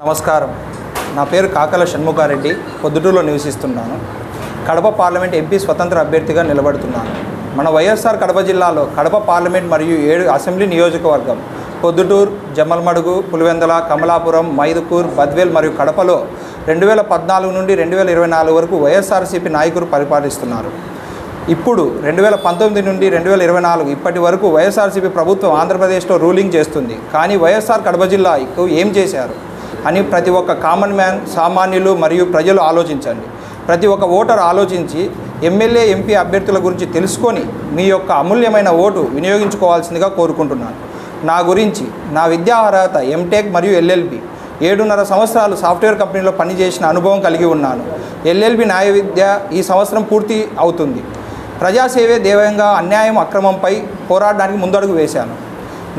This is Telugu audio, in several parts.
నమస్కారం. నా పేరు కాకల షణ్ముఖారెడ్డి. పొద్దుటూరులో నివసిస్తున్నాను. కడప పార్లమెంట్ ఎంపీ స్వతంత్ర అభ్యర్థిగా నిలబడుతున్నాను. మన వైఎస్ఆర్ కడప జిల్లాలో కడప పార్లమెంట్ మరియు ఏడు అసెంబ్లీ నియోజకవర్గం పొద్దుటూరు జమ్మల్మడుగు పులివెందల కమలాపురం మైదుకూర్ బద్వేల్ మరియు కడపలో రెండు వేల పద్నాలుగు నుండి రెండు వేల ఇరవై నాలుగు వరకు వైఎస్ఆర్సీపీ నాయకులు పరిపాలిస్తున్నారు. ఇప్పుడు రెండు వేల పంతొమ్మిది నుండి రెండు వేల ఇరవై నాలుగు ఇప్పటి వరకు వైఎస్ఆర్సీపీ ప్రభుత్వం ఆంధ్రప్రదేశ్లో రూలింగ్ చేస్తుంది. కానీ వైఎస్ఆర్ కడప జిల్లాకు ఏం చేశారు? అని ప్రతి ఒక్క కామన్ మ్యాన్ సామాన్యులు మరియు ప్రజలు ఆలోచించండి. ప్రతి ఒక్క ఓటర్ ఆలోచించి ఎమ్మెల్యే ఎంపీ అభ్యర్థుల గురించి తెలుసుకొని మీ యొక్క అమూల్యమైన ఓటు వినియోగించుకోవాల్సిందిగా కోరుకుంటున్నాను. నా గురించి నా విద్యా అర్హత ఎంటెక్ మరియు ఎల్ఎల్బి ఏడున్నర సంవత్సరాలు సాఫ్ట్వేర్ కంపెనీలో పనిచేసిన అనుభవం కలిగి ఉన్నాను. ఎల్ఎల్బి న్యాయ విద్య ఈ సంవత్సరం పూర్తి అవుతుంది. ప్రజాసేవే దేవంగా అన్యాయం అక్రమంపై పోరాడడానికి ముందడుగు వేశాను.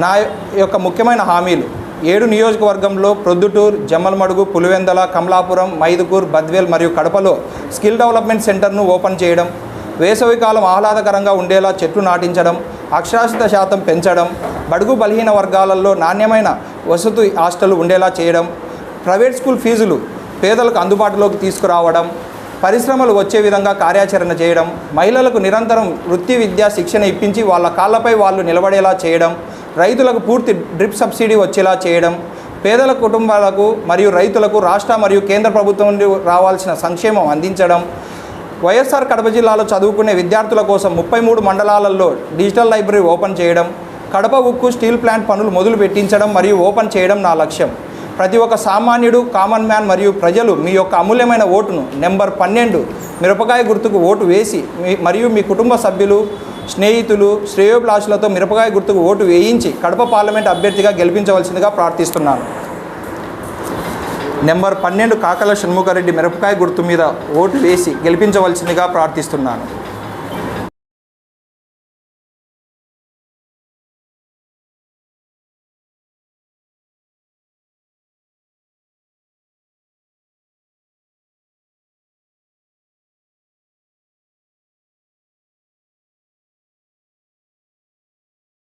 నా యొక్క ముఖ్యమైన హామీలు ఏడు నియోజకవర్గంలో ప్రొద్దుటూరు జమ్మలమడుగు పులివెందల కమలాపురం మైదుకూర్ బద్వేల్ మరియు కడపలో స్కిల్ డెవలప్మెంట్ సెంటర్ను ఓపెన్ చేయడం వేసవికాలం ఆహ్లాదకరంగా ఉండేలా చెట్లు నాటించడం అక్షరాస్యత శాతం పెంచడం బడుగు బలహీన వర్గాలలో నాణ్యమైన వసతి హాస్టల్ ఉండేలా చేయడం ప్రైవేట్ స్కూల్ ఫీజులు పేదలకు అందుబాటులోకి తీసుకురావడం పరిశ్రమలు వచ్చే విధంగా కార్యాచరణ చేయడం మహిళలకు నిరంతరం వృత్తి విద్యా శిక్షణ ఇప్పించి వాళ్ళ కాళ్ళపై వాళ్ళు నిలబడేలా చేయడం రైతులకు పూర్తి డ్రిప్ సబ్సిడీ వచ్చేలా చేయడం పేదల కుటుంబాలకు మరియు రైతులకు రాష్ట్ర మరియు కేంద్ర ప్రభుత్వం నుండి రావాల్సిన సంక్షేమం అందించడం వైఎస్ఆర్ కడప జిల్లాలో చదువుకునే విద్యార్థుల కోసం ముప్పై మూడు మండలాలలో డిజిటల్ లైబ్రరీ ఓపెన్ చేయడం కడప ఉక్కు స్టీల్ ప్లాంట్ పనులు మొదలు పెట్టించడం మరియు ఓపెన్ చేయడం నా లక్ష్యం. ప్రతి ఒక్క సామాన్యుడు కామన్ మ్యాన్ మరియు ప్రజలు మీ యొక్క అమూల్యమైన ఓటును నెంబర్ పన్నెండు మిరపకాయ గుర్తుకు ఓటు వేసి మీ మరియు మీ కుటుంబ సభ్యులు స్నేహితులు శ్రేయోభిలాషులతో మిరపకాయ గుర్తుకు ఓటు వేయించి కడప పార్లమెంట్ అభ్యర్థిగా గెలిపించవలసిందిగా ప్రార్థిస్తున్నాను. నెంబర్ పన్నెండు కాకల షణ్ముఖారెడ్డి మిరపకాయ గుర్తు మీద ఓటు వేసి గెలిపించవలసిందిగా ప్రార్థిస్తున్నాను.